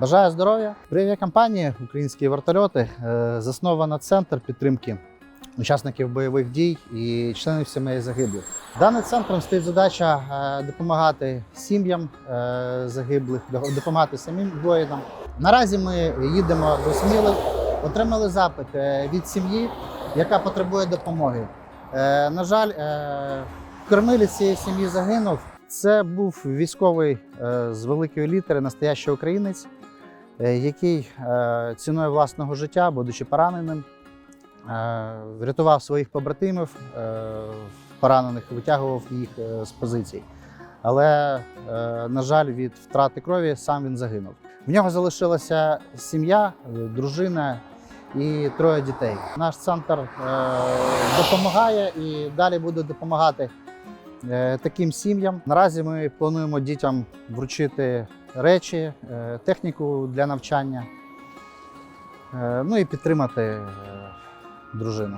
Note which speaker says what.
Speaker 1: Бажаю здоров'я! При авіакомпанії Українські вертольоти е, засновано центр підтримки учасників бойових дій і членів сімей загиблих. Даним центром стоїть задача е, допомагати сім'ям е, загиблих, допомагати самим воїнам. Наразі ми їдемо до Сміли, отримали запит від сім'ї, яка потребує допомоги. На жаль, кормилець цієї сім'ї загинув. Це був військовий е, з великої літери, настоящий українець, е, який е, ціною власного життя, будучи пораненим, врятував своїх побратимів, поранених, витягував їх з позицій. Але, на жаль, від втрати крові сам він загинув. В нього залишилася сім'я, дружина і троє дітей. Наш центр допомагає і далі буде допомагати таким сім'ям. Наразі ми плануємо дітям вручити речі, е, техніку для навчання, е, ну і підтримати е, дружину.